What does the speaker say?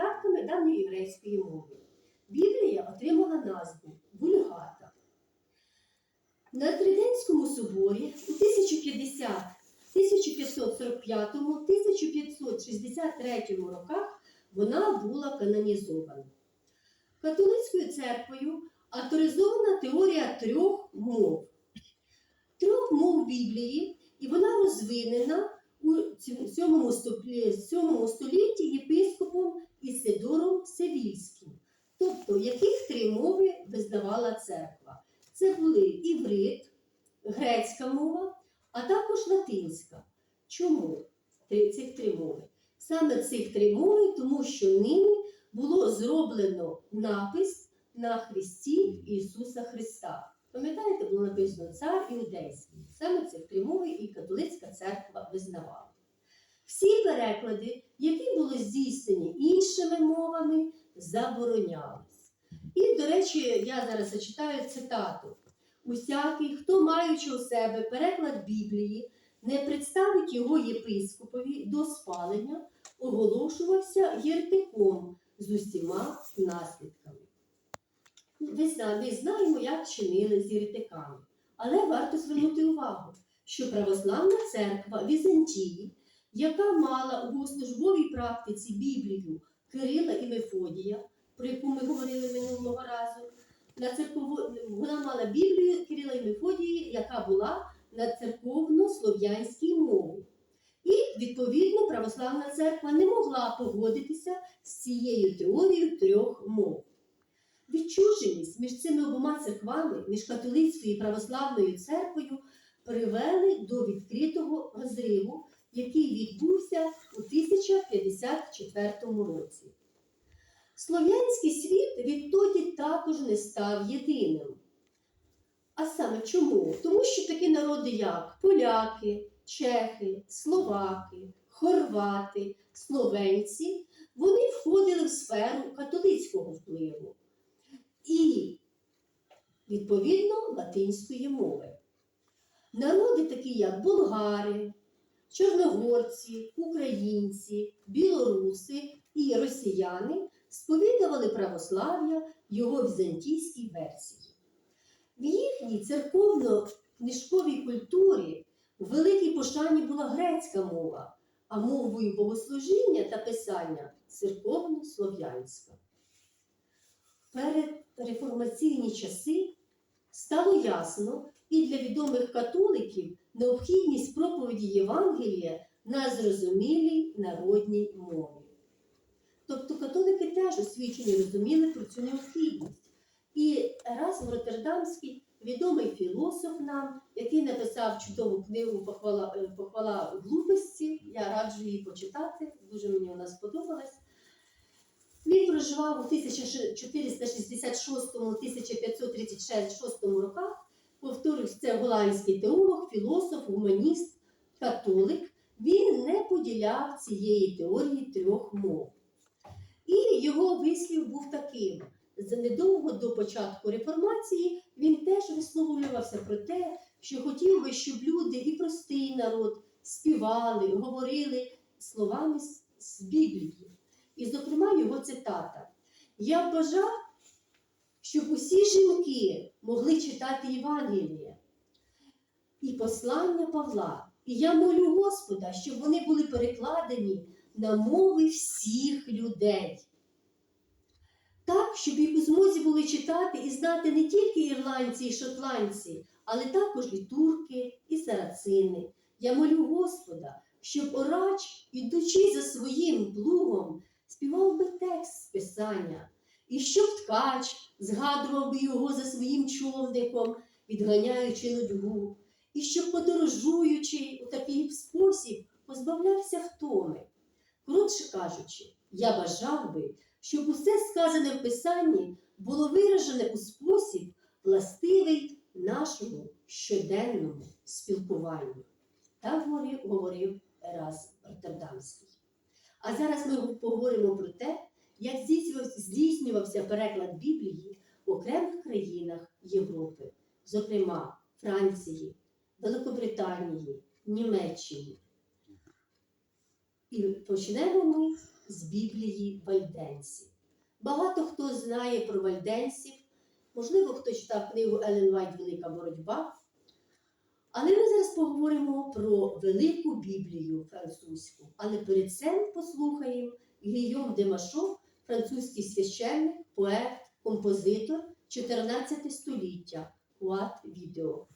нотатками давньоєврейської мови. Біблія отримала назву Вульгата. На Триденському соборі у 1050, 1545, 1563 роках вона була канонізована. Католицькою церквою авторизована теорія трьох мов. Трьох мов Біблії, і вона розвинена у 7 столітті єпископом Ісидором Тобто, яких три мови визнавала церква? Це були іврит, грецька мова, а також латинська. Чому цих три мови? Саме цих три мови, тому що ними було зроблено напис на Христі Ісуса Христа. Пам'ятаєте, було написано цар іудейський. Саме цих три мови і католицька церква визнавала. Всі переклади, які були здійснені іншими мовами, заборонялись. І, до речі, я зараз зачитаю цитату. Усякий, хто маючи у себе переклад Біблії, не представить його єпископові до спалення, оголошувався єретиком з усіма наслідками. Самі знаємо, як чинили з єретиками. Але варто звернути увагу, що православна церква Візантії, яка мала у богослужбовій практиці Біблію Кирила і Мефодія, про яку ми говорили минулого разу, на церкову... вона мала Біблію Кирила і Мефодії, яка була на церковно-слов'янській мові. І, відповідно, православна церква не могла погодитися з цією теорією трьох мов. Відчуженість між цими обома церквами, між католицькою і православною церквою, привели до відкритого розриву, який відбувся у 1054 році. Слов'янський світ відтоді також не став єдиним. А саме чому? Тому що такі народи, як поляки, чехи, словаки, хорвати, словенці, вони входили в сферу католицького впливу і, відповідно, латинської мови. Народи, такі як болгари, чорногорці, українці, білоруси і росіяни, сповідували православ'я його візантійській версії. В їхній церковно-книжковій культурі в великій пошані була грецька мова, а мовою богослужіння та писання церковно-слов'янська. Перед реформаційні часи стало ясно і для відомих католиків необхідність проповіді Євангелія на зрозумілій народній мові. Тобто католики теж освічені розуміли про цю необхідність. І Еразм Роттердамський, відомий філософ нам, який написав чудову книгу Похвала, е, Похвала глупості, я раджу її почитати, дуже мені вона сподобалась. Він проживав у 1466-1536 роках. Повторюсь, це голландський теолог, філософ, гуманіст, католик. Він не поділяв цієї теорії трьох мов. І його вислів був таким: занедовго до початку реформації він теж висловлювався про те, що хотів би, щоб люди і простий народ співали, говорили словами з- Біблії. І, зокрема, його цитата: Я бажав, щоб усі жінки могли читати Євангеліє і послання Павла. І я молю Господа, щоб вони були перекладені на мови всіх людей. Так, щоб їх у змозі були читати і знати не тільки ірландці і шотландці, але також і турки, і сарацини. Я молю Господа, щоб орач, ідучи за своїм плугом, співав би текст з писання, і щоб ткач згадував би його за своїм човником, відганяючи нудьгу, і щоб подорожуючи у такий спосіб позбавлявся втоми. Коротше кажучи, я бажав би, щоб усе сказане в Писанні було виражене у спосіб, властивий нашому щоденному спілкуванню. Так говорив, Ерас Роттердамський. А зараз ми поговоримо про те, як здійснювався, переклад Біблії в окремих країнах Європи, зокрема Франції, Великобританії, Німеччині. І почнемо ми з Біблії вальденців. Багато хто знає про вальденців, можливо, хто читав книгу Елен Вайт Велика боротьба. Але ми зараз поговоримо про Велику Біблію французьку. Але перед цим послухаємо Гійом де Машо, французький священник, поет, композитор 14 століття. Уат відео.